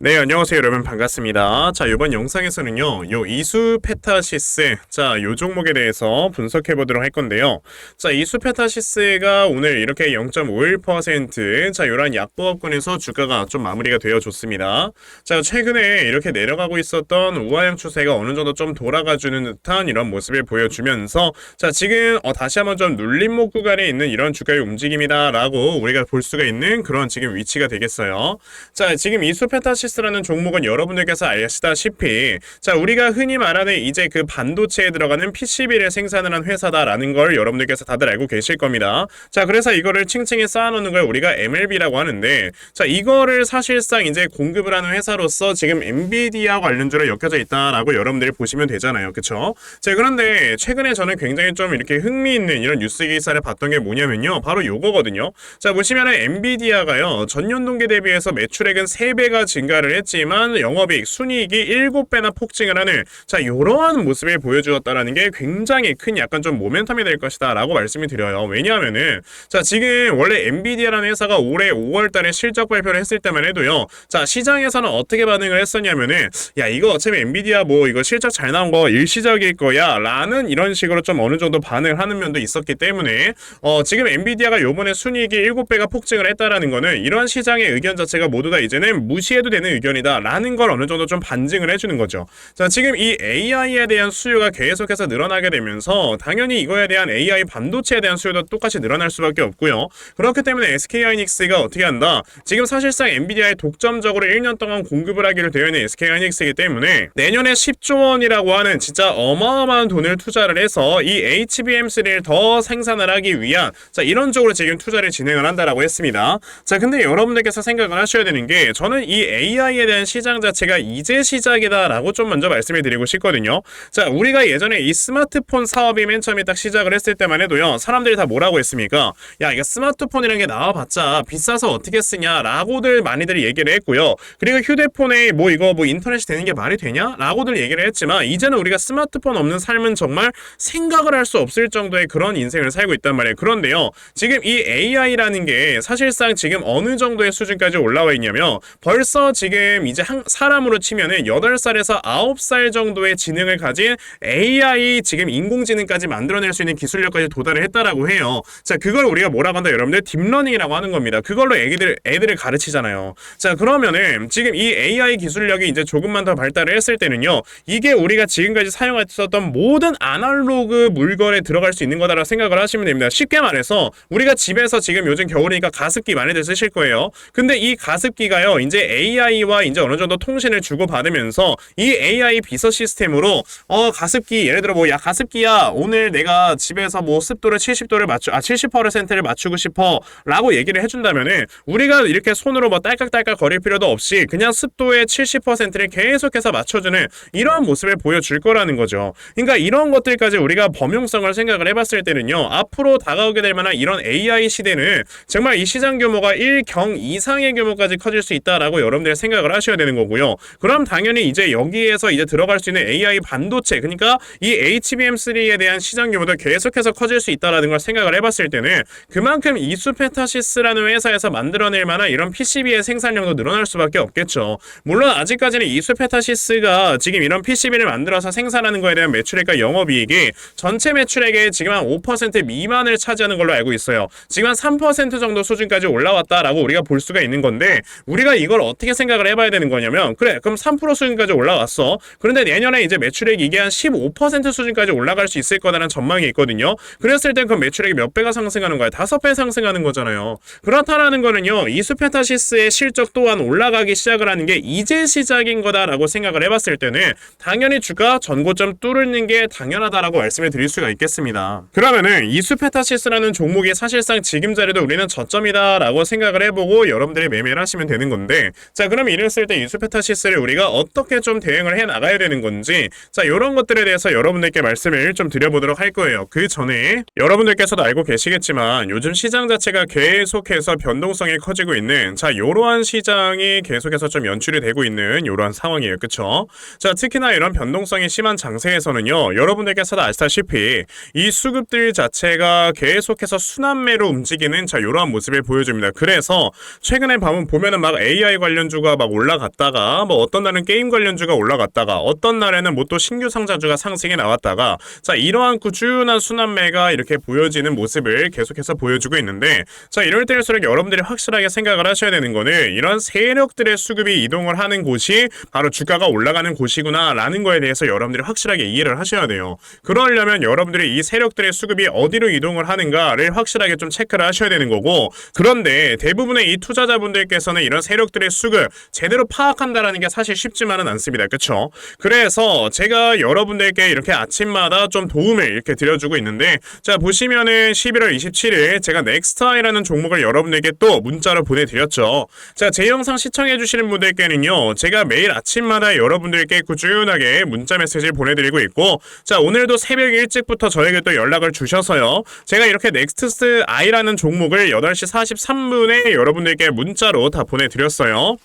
네, 안녕하세요, 여러분. 반갑습니다. 자, 이번 영상에서는요, 요 이수 페타시스, 자, 요 종목에 대해서 분석해 보도록 할 건데요. 자, 이수 페타시스가 오늘 이렇게 0.51%, 자, 요런 약보합권에서 주가가 좀 마무리가 되어 줬습니다. 자, 최근에 이렇게 내려가고 있었던 우하향 추세가 어느 정도 좀 돌아가 주는 듯한 이런 모습을 보여주면서, 자, 지금 어, 다시 한번 좀 눌림목 구간에 있는 이런 주가의 움직임이다라고 우리가 볼 수가 있는 그런 지금 위치가 되겠어요. 자, 지금 이수 페타시스 스라는 종목은 여러분들께서 아시다시피 자 우리가 흔히 말하는 이제 그 반도체에 들어가는 PCB를 생산을 한 회사다라는 걸 여러분들께서 다들 알고 계실 겁니다. 자 그래서 이거를 층층이 쌓아놓는 걸 우리가 MLB라고 하는데 자 이거를 사실상 이제 공급을 하는 회사로서 지금 엔비디아 관련주로 엮여져 있다라고 여러분들이 보시면 되잖아요. 그쵸? 자 그런데 최근에 저는 굉장히 좀 이렇게 흥미있는 이런 뉴스 기사를 봤던 게 뭐냐면요. 바로 요거거든요. 자 보시면은 엔비디아가요 전년 동기 대비해서 매출액은 3배가 증가 증가를 했지만 영업이익, 순이익이 7배나 폭증을 하는 자 이러한 모습을 보여주었다라는 게 굉장히 큰 약간 좀 모멘텀이 될 것이다 라고 말씀을 드려요. 왜냐하면은 자 지금 원래 엔비디아라는 회사가 올해 5월달에 실적 발표를 했을 때만 해도요. 자 시장에서는 어떻게 반응을 했었냐면은 야 이거 어차피 엔비디아 뭐 이거 실적 잘 나온 거 일시적일 거야 라는 이런 식으로 좀 어느 정도 반응을 하는 면도 있었기 때문에 어 지금 엔비디아가 요번에 순이익이 7배가 폭증을 했다라는 거는 이런 시장의 의견 자체가 모두 다 이제는 무시해도 되는 의견이다라는 걸 어느 정도 좀 반증을 해주는 거죠. 자, 지금 이 AI에 대한 수요가 계속해서 늘어나게 되면서 당연히 이거에 대한 AI 반도체에 대한 수요도 똑같이 늘어날 수밖에 없고요. 그렇기 때문에 SK 하이닉스가 어떻게 한다? 지금 사실상 엔비디아에 독점적으로 1년 동안 공급을 하기로 되어 있는 SK 하이닉스이기 때문에 내년에 10조 원이라고 하는 진짜 어마어마한 돈을 투자를 해서 이 HBM3를 더 생산을 하기 위한 자 이런 쪽으로 지금 투자를 진행을 한다라고 했습니다. 자 근데 여러분들께서 생각을 하셔야 되는 게 저는 이 AI AI에 대한 시장 자체가 이제 시작이다라고 좀 먼저 말씀을 드리고 싶거든요. 자, 우리가 예전에 이 스마트폰 사업이 맨 처음에 딱 시작을 했을 때만 해도요. 사람들이 다 뭐라고 했습니까? 야, 이거 스마트폰이라는 게 나와봤자 비싸서 어떻게 쓰냐라고들 많이들 얘기를 했고요. 그리고 휴대폰에 뭐 이거 뭐 인터넷이 되는 게 말이 되냐? 라고들 얘기를 했지만 이제는 우리가 스마트폰 없는 삶은 정말 생각을 할 수 없을 정도의 그런 인생을 살고 있단 말이에요. 그런데요. 지금 이 AI라는 게 사실상 지금 어느 정도의 수준까지 올라와 있냐면 벌써 지금 지금 이제 한 사람으로 치면은 8살에서 9살 정도의 지능을 가진 AI 지금 인공지능까지 만들어낼 수 있는 기술력까지 도달을 했다라고 해요. 자, 그걸 우리가 뭐라고 한다 여러분들 딥러닝이라고 하는 겁니다. 그걸로 애기들 애들을 가르치잖아요. 자, 그러면은 지금 이 AI 기술력이 이제 조금만 더 발달을 했을 때는요. 이게 우리가 지금까지 사용했었던 모든 아날로그 물건에 들어갈 수 있는 거다라고 생각을 하시면 됩니다. 쉽게 말해서 우리가 집에서 지금 요즘 겨울이니까 가습기 많이들 쓰실 거예요. 근데 이 가습기가요. 이제 AI AI와 이제 어느 정도 통신을 주고 받으면서 이 AI 비서 시스템으로 어 가습기 예를 들어 뭐 야 가습기야 오늘 내가 집에서 뭐 습도를 70도를 맞추 아 70%를 맞추고 싶어라고 얘기를 해준다면은 우리가 이렇게 손으로 뭐 딸깍딸깍 거릴 필요도 없이 그냥 습도의 70%를 계속해서 맞춰주는 이러한 모습을 보여줄 거라는 거죠. 그러니까 이런 것들까지 우리가 범용성을 생각을 해봤을 때는요 앞으로 다가오게 될 만한 이런 AI 시대는 정말 이 시장 규모가 1경 이상의 규모까지 커질 수 있다라고 여러분들 생각 생각을 하셔야 되는 거고요. 그럼 당연히 이제 여기에서 이제 들어갈 수 있는 AI 반도체 그러니까 이 HBM3에 대한 시장 규모도 계속해서 커질 수 있다라는 걸 생각을 해봤을 때는 그만큼 이수 페타시스라는 회사에서 만들어낼 만한 이런 PCB의 생산량도 늘어날 수밖에 없겠죠. 물론 아직까지는 이수 페타시스가 지금 이런 PCB를 만들어서 생산하는 거에 대한 매출액과 영업이익이 전체 매출액의 지금 한 5% 미만을 차지하는 걸로 알고 있어요. 지금 한 3% 정도 수준까지 올라왔다라고 우리가 볼 수가 있는 건데 우리가 이걸 어떻게 생각 생각을 해봐야 되는 거냐면 그래 그럼 3% 수준까지 올라왔어. 그런데 내년에 이제 매출액 이게 한 15% 수준까지 올라갈 수 있을 거라는 전망이 있거든요. 그랬을 땐 그 매출액이 몇 배가 상승하는 거야? 다섯 배 상승하는 거잖아요. 그렇다라는 거는요 이수페타시스의 실적 또한 올라가기 시작을 하는 게 이제 시작인 거다라고 생각을 해봤을 때는 당연히 주가 전고점 뚫는 게 당연하다라고 말씀을 드릴 수가 있겠습니다. 그러면은 이수페타시스라는 종목이 사실상 지금 자리도 우리는 저점이다라고 생각을 해보고 여러분들이 매매를 하시면 되는 건데 자 그럼 이랬을 때 유스페타시스를 우리가 어떻게 좀 대응을 해 나가야 되는 건지 자 이런 것들에 대해서 여러분들께 말씀을 좀 드려보도록 할 거예요. 그 전에 여러분들께서도 알고 계시겠지만 요즘 시장 자체가 계속해서 변동성이 커지고 있는 자 이러한 시장이 계속해서 좀 연출이 되고 있는 이러한 상황이에요. 그쵸? 자 특히나 이런 변동성이 심한 장세에서는요 여러분들께서도 아시다시피 이 수급들 자체가 계속해서 순환매로 움직이는 자 이러한 모습을 보여줍니다. 그래서 최근에 보면은 막 AI 관련 주가 관련주가 막 올라갔다가 뭐 어떤 날은 게임 관련주가 올라갔다가 어떤 날에는 뭐 또 신규 상자주가 상승해 나왔다가 자 이러한 꾸준한 순환매가 이렇게 보여지는 모습을 계속해서 보여주고 있는데 자 이럴 때일수록 여러분들이 확실하게 생각을 하셔야 되는 거는 이런 세력들의 수급이 이동을 하는 곳이 바로 주가가 올라가는 곳이구나라는 거에 대해서 여러분들이 확실하게 이해를 하셔야 돼요. 그러려면 여러분들이 이 세력들의 수급이 어디로 이동을 하는가를 확실하게 좀 체크를 하셔야 되는 거고 그런데 대부분의 이 투자자분들께서는 이런 세력들의 수급 제대로 파악한다라는 게 사실 쉽지만은 않습니다. 그쵸? 그래서 제가 여러분들께 이렇게 아침마다 좀 도움을 이렇게 드려주고 있는데 자 보시면은 11월 27일 제가 넥스트아이라는 종목을 여러분들께 또 문자로 보내드렸죠. 자 제 영상 시청해주시는 분들께는요 제가 매일 아침마다 여러분들께 꾸준하게 문자 메시지를 보내드리고 있고 자 오늘도 새벽 일찍부터 저에게 또 연락을 주셔서요 제가 이렇게 넥스트 아이라는 종목을 8시 43분에 여러분들께 문자로 다 보내드렸어요.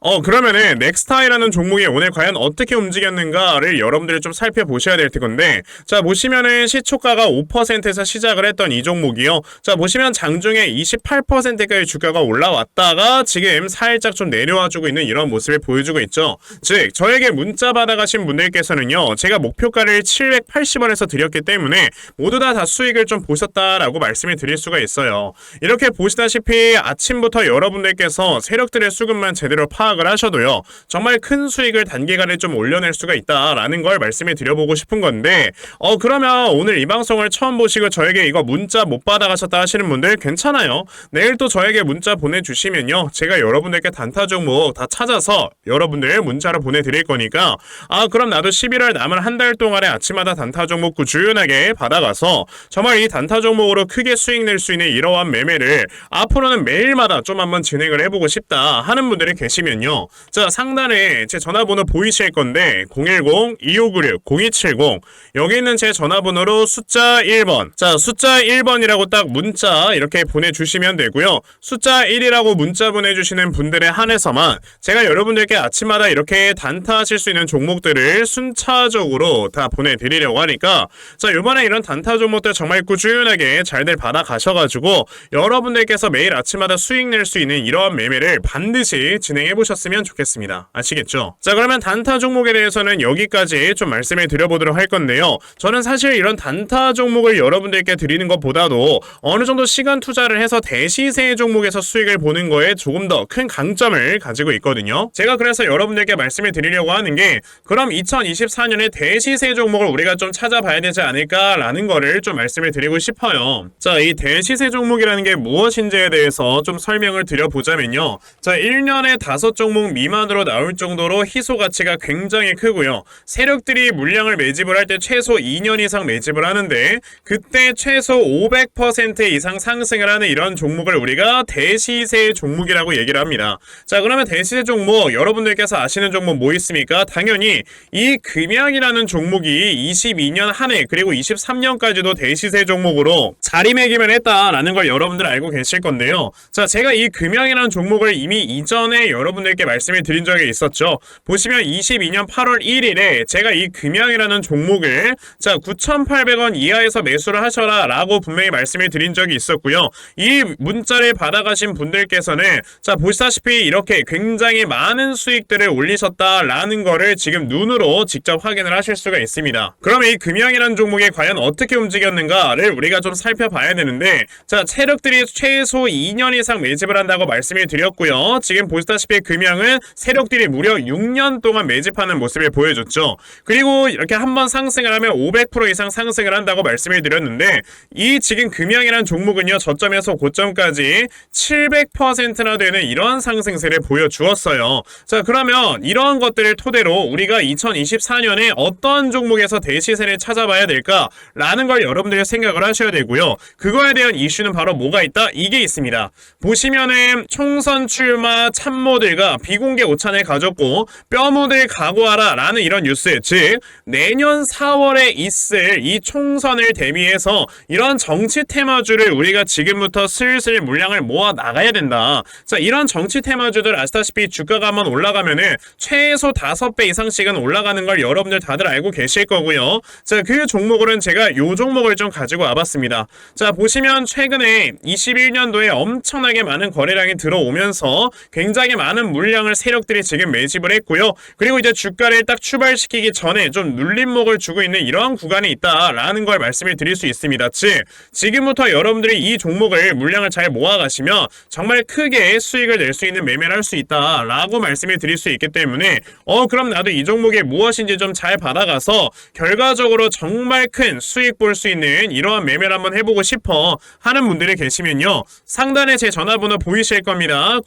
어 그러면은 넥스타이라는 종목이 오늘 과연 어떻게 움직였는가를 여러분들이 좀 살펴보셔야 될 텐데 자 보시면은 시초가가 5%에서 시작을 했던 이 종목이요. 자 보시면 장중에 28%까지 주가가 올라왔다가 지금 살짝 좀 내려와주고 있는 이런 모습을 보여주고 있죠. 즉 저에게 문자 받아가신 분들께서는요 제가 목표가를 780원에서 드렸기 때문에 모두 다 다 수익을 좀 보셨다라고 말씀을 드릴 수가 있어요. 이렇게 보시다시피 아침부터 여러분들께서 세력들의 수급만 제대로 파 악을 하셔도요. 정말 큰 수익을 단기간에 좀 올려낼 수가 있다라는 걸 말씀을 드려보고 싶은 건데 어 그러면 오늘 이 방송을 처음 보시고 저에게 이거 문자 못 받아가셨다 하시는 분들 괜찮아요. 내일 또 저에게 문자 보내주시면요. 제가 여러분들께 단타 종목 다 찾아서 여러분들 문자로 보내드릴 거니까 아 그럼 나도 11월 남은 한 달 동안에 아침마다 단타 종목 꾸준하게 받아가서 정말 이 단타 종목으로 크게 수익 낼 수 있는 이러한 매매를 앞으로는 매일마다 좀 한번 진행을 해보고 싶다 하는 분들이 계시면 요. 자 상단에 제 전화번호 보이실 건데 010-2596-0270 여기 있는 제 전화번호로 숫자 1번. 자 숫자 1번이라고 딱 문자 이렇게 보내주시면 되고요. 숫자 1이라고 문자 보내주시는 분들에 한해서만 제가 여러분들께 아침마다 이렇게 단타하실 수 있는 종목들을 순차적으로 다 보내드리려고 하니까 자 요번에 이런 단타 종목들 정말 꾸준하게 잘들 받아 가셔가지고 여러분들께서 매일 아침마다 수익 낼 수 있는 이러한 매매를 반드시 진행해 보 셨으면 좋겠습니다. 아시겠죠? 자 그러면 단타 종목에 대해서는 여기까지 좀 말씀을 드려보도록 할 건데요. 저는 사실 이런 단타 종목을 여러분들께 드리는 것보다도 어느 정도 시간 투자를 해서 대시세 종목에서 수익을 보는 거에 조금 더 큰 강점을 가지고 있거든요. 제가 그래서 여러분들께 말씀을 드리려고 하는 게 그럼 2024년에 대시세 종목을 우리가 좀 찾아봐야 되지 않을까라는 거를 좀 말씀을 드리고 싶어요. 자, 이 대시세 종목이라는 게 무엇인지에 대해서 좀 설명을 드려보자면요. 자, 1년에 다섯 종목 미만으로 나올 정도로 희소 가치가 굉장히 크고요. 세력들이 물량을 매집을 할 때 최소 2년 이상 매집을 하는데 그때 최소 500% 이상 상승을 하는 이런 종목을 우리가 대시세 종목이라고 얘기를 합니다. 자, 그러면 대시세 종목 여러분들께서 아시는 종목 뭐 있습니까? 당연히 이 금양이라는 종목이 22년 한 해 그리고 23년까지도 대시세 종목으로 자리매김을 했다라는 걸 여러분들 알고 계실 건데요. 자, 제가 이 금양이라는 종목을 이미 이전에 여러분들 께 말씀을 드린 적이 있었죠. 보시면 22년 8월 1일에 제가 이 금양이라는 종목을 자 9,800원 이하에서 매수를 하셔라 라고 분명히 말씀을 드린 적이 있었고요. 이 문자를 받아가신 분들께서는 자 보시다시피 이렇게 굉장히 많은 수익들을 올리셨다라는 거를 지금 눈으로 직접 확인을 하실 수가 있습니다. 그러면 이 금양이라는 종목이 과연 어떻게 움직였는가를 우리가 좀 살펴봐야 되는데 자 세력들이 최소 2년 이상 매집을 한다고 말씀을 드렸고요. 지금 보시다시피 금 양은 세력들이 무려 6년 동안 매집하는 모습을 보여줬죠. 그리고 이렇게 한번 상승을 하면 500% 이상 상승을 한다고 말씀을 드렸는데 이 지금 금양이라는 종목은요 저점에서 고점까지 700%나 되는 이런 상승세를 보여주었어요. 자 그러면 이러한 것들을 토대로 우리가 2024년에 어떤 종목에서 대시세를 찾아봐야 될까라는 걸 여러분들이 생각을 하셔야 되고요. 그거에 대한 이슈는 바로 뭐가 있다? 이게 있습니다. 보시면은 총선 출마 참모들과 비공개 오찬을 가졌고 뼈무들 각오하라 라는 이런 뉴스 즉 내년 4월에 있을 이 총선을 대비해서 이런 정치 테마주를 우리가 지금부터 슬슬 물량을 모아 나가야 된다. 자 이런 정치 테마주들 아시다시피 주가가 한번 올라가면은 최소 5배 이상씩은 올라가는 걸 여러분들 다들 알고 계실 거고요. 자 그 종목으로는 제가 요 종목을 좀 가지고 와봤습니다. 자 보시면 최근에 21년도에 엄청나게 많은 거래량이 들어오면서 굉장히 많은 많은 물량을 세력들이 지금 매집을 했고요. 그리고 이제 주가를 딱 출발시키기 전에 좀 눌림목을 주고 있는 이러한 구간이 있다라는 걸 말씀을 드릴 수 있습니다. 즉 지금부터 여러분들이 이 종목을 물량을 잘 모아가시면 정말 크게 수익을 낼 수 있는 매매를 할 수 있다라고 말씀을 드릴 수 있기 때문에 어 그럼 나도 이 종목이 무엇인지 좀 잘 받아가서 결과적으로 정말 큰 수익 볼 수 있는 이러한 매매를 한번 해보고 싶어 하는 분들이 계시면요 상단에 제 전화번호 보이실 겁니다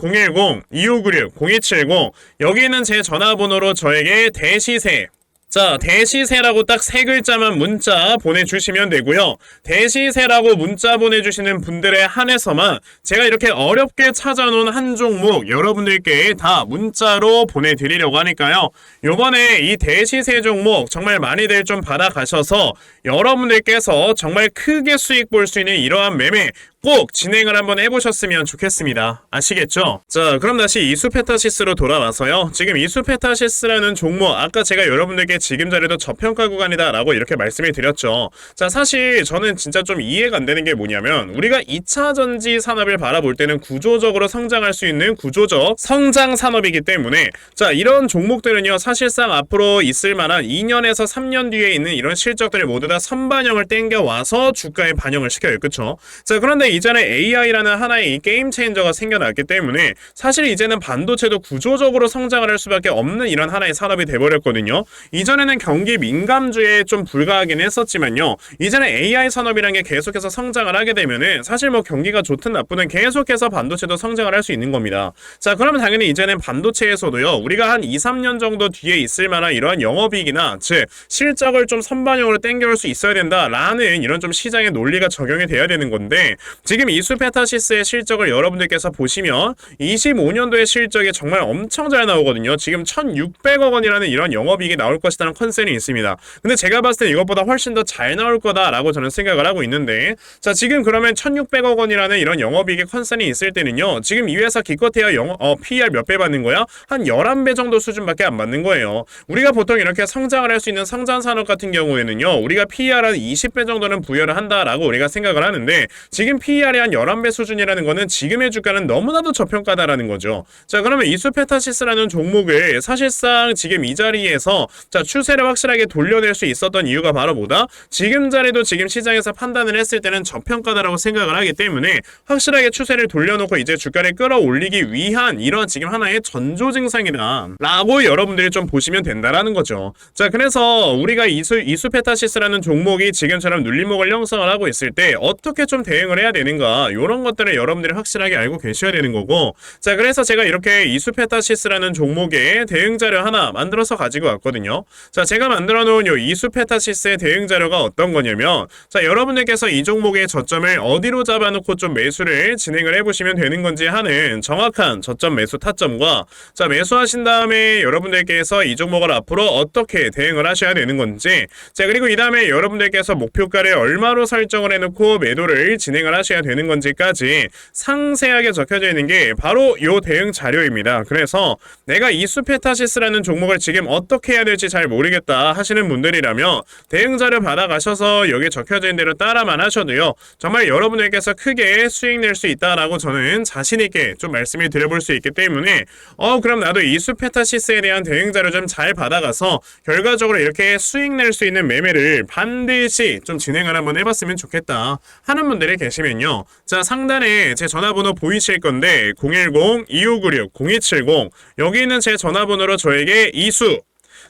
010-2596-0270 여기는 제 전화번호로 저에게 대시세 자, 대시세라고 딱 세 글자만 문자 보내주시면 되고요. 대시세라고 문자 보내주시는 분들에 한해서만 제가 이렇게 어렵게 찾아놓은 한 종목 여러분들께 다 문자로 보내드리려고 하니까요. 요번에 이 대시세 종목 정말 많이들 좀 받아가셔서 여러분들께서 정말 크게 수익 볼 수 있는 이러한 매매 꼭 진행을 한번 해보셨으면 좋겠습니다. 아시겠죠? 자, 그럼 다시 이수페타시스로 돌아와서요. 지금 이수페타시스라는 종목, 아까 제가 여러분들께 지금 자리도 저평가 구간이다 라고 이렇게 말씀을 드렸죠. 자, 사실 저는 진짜 좀 이해가 안 되는 게 뭐냐면, 우리가 2차 전지 산업을 바라볼 때는 구조적으로 성장할 수 있는 구조적 성장 산업이기 때문에, 자, 이런 종목들은요, 사실상 앞으로 있을 만한 2년에서 3년 뒤에 있는 이런 실적들을 모두 다 선반영을 땡겨와서 주가에 반영을 시켜요. 그쵸? 자, 그런데 이전에 AI라는 하나의 이 게임 체인저가 생겨났기 때문에 사실 이제는 반도체도 구조적으로 성장을 할 수밖에 없는 이런 하나의 산업이 돼버렸거든요. 이전에는 경기 민감주에 좀 불과하긴 했었지만요. 이제는 AI 산업이라는 게 계속해서 성장을 하게 되면은 사실 뭐 경기가 좋든 나쁘든 계속해서 반도체도 성장을 할 수 있는 겁니다. 자, 그러면 당연히 이제는 반도체에서도요. 우리가 한 2, 3년 정도 뒤에 있을 만한 이러한 영업이익이나 즉 실적을 좀 선반영으로 땡겨올 수 있어야 된다라는 이런 좀 시장의 논리가 적용이 돼야 되는 건데 지금 이수페타시스의 실적을 여러분들께서 보시면 25년도의 실적이 정말 엄청 잘 나오거든요. 지금 1,600억 원이라는 이런 영업이익이 나올 것이라는 컨센이 있습니다. 근데 제가 봤을 때 이것보다 훨씬 더 잘 나올 거다라고 저는 생각을 하고 있는데 자 지금 그러면 1,600억 원이라는 이런 영업이익의 컨센이 있을 때는요. 지금 이 회사 기껏해야 영, 어, PER 몇 배 받는 거야? 한 11배 정도 수준밖에 안 받는 거예요. 우리가 보통 이렇게 성장을 할 수 있는 성장 산업 같은 경우에는요. 우리가 PER 한 20배 정도는 부여를 한다라고 우리가 생각을 하는데 지금 PER이 한 11배 수준이라는 거는 지금의 주가는 너무나도 저평가다라는 거죠. 자, 그러면 이수페타시스라는 종목을 사실상 지금 이 자리에서 자, 추세를 확실하게 돌려낼 수 있었던 이유가 바로 뭐다? 지금 자리도 지금 시장에서 판단을 했을 때는 저평가다라고 생각을 하기 때문에 확실하게 추세를 돌려놓고 이제 주가를 끌어올리기 위한 이런 지금 하나의 전조 증상이다. 라고 여러분들이 좀 보시면 된다라는 거죠. 자, 그래서 우리가 이수, 이수페타시스라는 종목이 지금처럼 눌림목을 형성을 하고 있을 때 어떻게 좀 대응을 해야 되 는가? 이런 것들을 여러분들이 확실하게 알고 계셔야 되는 거고. 자 그래서 제가 이렇게 이수페타시스라는 종목의 대응 자료 하나 만들어서 가지고 왔거든요. 자 제가 만들어 놓은 이 이수페타시스의 대응 자료가 어떤 거냐면 자 여러분들께서 이 종목의 저점을 어디로 잡아놓고 좀 매수를 진행을 해보시면 되는 건지 하는 정확한 저점 매수 타점과 자 매수하신 다음에 여러분들께서 이 종목을 앞으로 어떻게 대응을 하셔야 되는 건지 자 그리고 이 다음에 여러분들께서 목표가를 얼마로 설정을 해놓고 매도를 진행을 하 셔야 되는 건지까지 상세하게 적혀져 있는 게 바로 요 대응 자료입니다. 그래서 내가 이수페타시스라는 종목을 지금 어떻게 해야 될지 잘 모르겠다 하시는 분들이라면 대응 자료 받아가셔서 여기 적혀져 있는 대로 따라만 하셔도요. 정말 여러분들께서 크게 수익 낼 수 있다라고 저는 자신 있게 좀 말씀을 드려볼 수 있기 때문에 어 그럼 나도 이수페타시스에 대한 대응 자료 좀 잘 받아가서 결과적으로 이렇게 수익 낼 수 있는 매매를 반드시 좀 진행을 한번 해봤으면 좋겠다 하는 분들이 계시면 요. 자 상단에 제 전화번호 보이실 건데 010-2596-0270 여기 있는 제 전화번호로 저에게 이수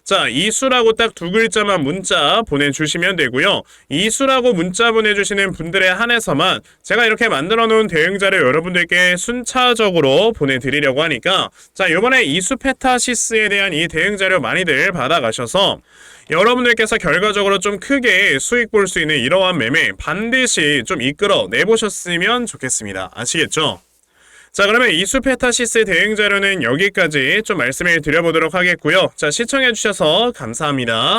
자, 이수라고 딱 두 글자만 문자 보내주시면 되고요. 이수라고 문자 보내주시는 분들에 한해서만 제가 이렇게 만들어 놓은 대응자를 여러분들께 순차적으로 보내드리려고 하니까 자, 이번에 이수 페타시스에 대한 이 대응자료 많이들 받아가셔서 여러분들께서 결과적으로 좀 크게 수익 볼 수 있는 이러한 매매 반드시 좀 이끌어 내보셨으면 좋겠습니다. 아시겠죠? 자 그러면 이수페타시스 대응 자료는 여기까지 좀 말씀을 드려보도록 하겠고요. 자 시청해주셔서 감사합니다.